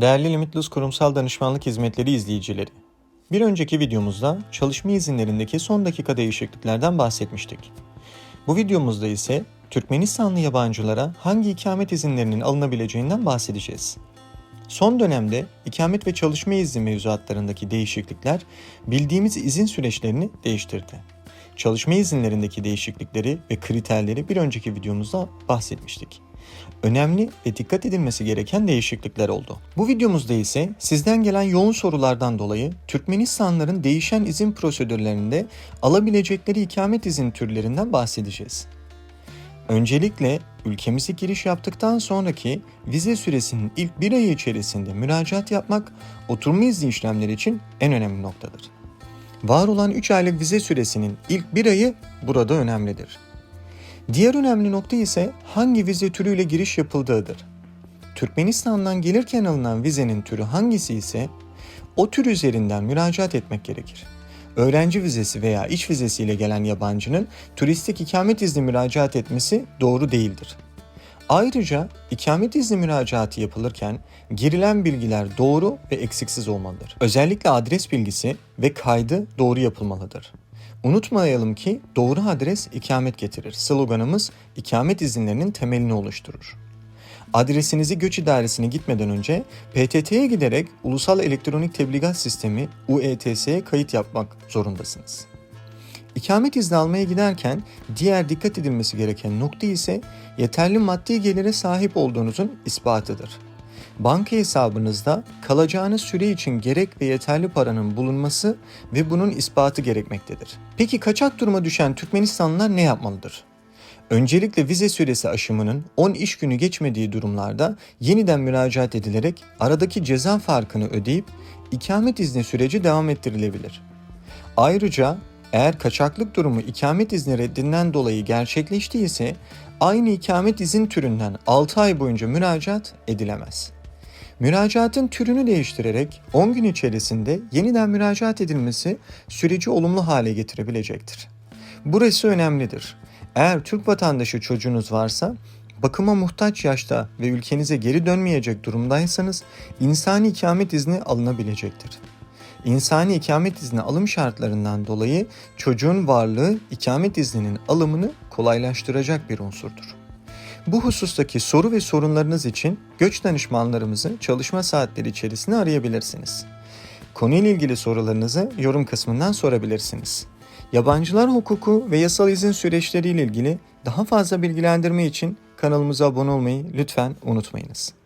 Değerli Limitless Kurumsal Danışmanlık Hizmetleri izleyicileri, bir önceki videomuzda çalışma izinlerindeki son dakika değişikliklerden bahsetmiştik. Bu videomuzda ise Türkmenistanlı yabancılara hangi ikamet izinlerinin alınabileceğinden bahsedeceğiz. Son dönemde ikamet ve çalışma izni mevzuatlarındaki değişiklikler bildiğimiz izin süreçlerini değiştirdi. Çalışma izinlerindeki değişiklikleri ve kriterleri bir önceki videomuzda bahsetmiştik önemli ve dikkat edilmesi gereken değişiklikler oldu. Bu videomuzda ise sizden gelen yoğun sorulardan dolayı Türkmenistanlıların değişen izin prosedürlerinde alabilecekleri ikamet izin türlerinden bahsedeceğiz. Öncelikle ülkemize giriş yaptıktan sonraki vize süresinin ilk bir ayı içerisinde müracaat yapmak oturma izni işlemleri için en önemli noktadır. Var olan 3 aylık vize süresinin ilk bir ayı burada önemlidir. Diğer önemli nokta ise hangi vize türüyle giriş yapıldığıdır. Türkmenistan'dan gelirken alınan vizenin türü hangisi ise o tür üzerinden müracaat etmek gerekir. Öğrenci vizesi veya iş vizesiyle gelen yabancının turistik ikamet izni müracaat etmesi doğru değildir. Ayrıca ikamet izni müracaatı yapılırken girilen bilgiler doğru ve eksiksiz olmalıdır. Özellikle adres bilgisi ve kaydı doğru yapılmalıdır. Unutmayalım ki doğru adres ikamet getirir. Sloganımız ikamet izinlerinin temelini oluşturur. Adresinizi göç idaresine gitmeden önce PTT'ye giderek Ulusal Elektronik Tebligat Sistemi UETS'ye kayıt yapmak zorundasınız. İkamet izni almaya giderken diğer dikkat edilmesi gereken nokta ise yeterli maddi gelire sahip olduğunuzun ispatıdır. Banka hesabınızda kalacağınız süre için gerek ve yeterli paranın bulunması ve bunun ispatı gerekmektedir. Peki kaçak duruma düşen Türkmenistanlılar ne yapmalıdır? Öncelikle vize süresi aşımının 10 iş günü geçmediği durumlarda yeniden müracaat edilerek aradaki ceza farkını ödeyip ikamet izni süreci devam ettirilebilir. Ayrıca eğer kaçaklık durumu ikamet izni reddinden dolayı gerçekleştiyse aynı ikamet izin türünden 6 ay boyunca müracaat edilemez. Müracaatın türünü değiştirerek 10 gün içerisinde yeniden müracaat edilmesi süreci olumlu hale getirebilecektir. Burası önemlidir. Eğer Türk vatandaşı çocuğunuz varsa bakıma muhtaç yaşta ve ülkenize geri dönmeyecek durumdaysanız insani ikamet izni alınabilecektir. İnsani ikamet izni alım şartlarından dolayı çocuğun varlığı ikamet izninin alımını kolaylaştıracak bir unsurdur. Bu husustaki soru ve sorunlarınız için göç danışmanlarımızı çalışma saatleri içerisinde arayabilirsiniz. Konuyla ilgili sorularınızı yorum kısmından sorabilirsiniz. Yabancılar hukuku ve yasal izin süreçleriyle ilgili daha fazla bilgilendirme için kanalımıza abone olmayı lütfen unutmayınız.